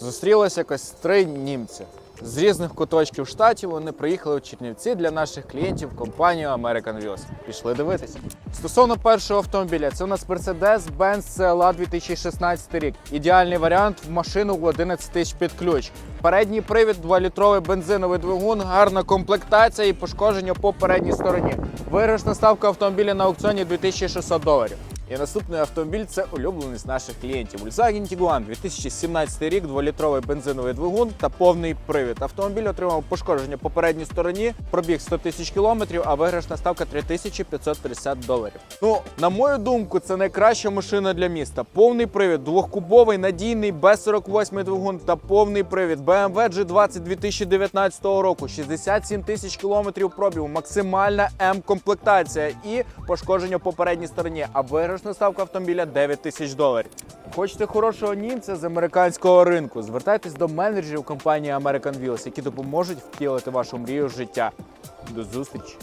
Зустрілося якось три німці. З різних куточків штатів вони приїхали у Чернівці для наших клієнтів компанію American Wheels. Пішли дивитися. Стосовно першого автомобіля, це у нас Mercedes-Benz CLA 2016 рік. Ідеальний варіант в машину в 11 тисяч під ключ. Передній привід, 2-літровий бензиновий двигун, гарна комплектація і пошкодження по передній стороні. Виграшна ставка автомобіля на аукціоні 2600 доларів. І наступний автомобіль це улюблений з наших клієнтів. Volkswagen Tiguan 2017 рік, 2-літровий бензиновий двигун та повний привід. Автомобіль отримав пошкодження по передній стороні, пробіг 100 тисяч кілометрів, а виграшна ставка 3550 доларів. Ну, на мою думку, це найкраща машина для міста. Повний привід, двохкубовий, надійний, без 48 двигун та повний привід. BMW G20 2019 року, 67 тисяч кілометрів пробігу, максимальна М-комплектація і пошкодження по передній стороні. А виграшна ставка автомобіля 9 тисяч доларів. Хочете хорошого німця з американського ринку? Звертайтесь до менеджерів компанії American Wheels, які допоможуть втілити вашу мрію життя. До зустрічі!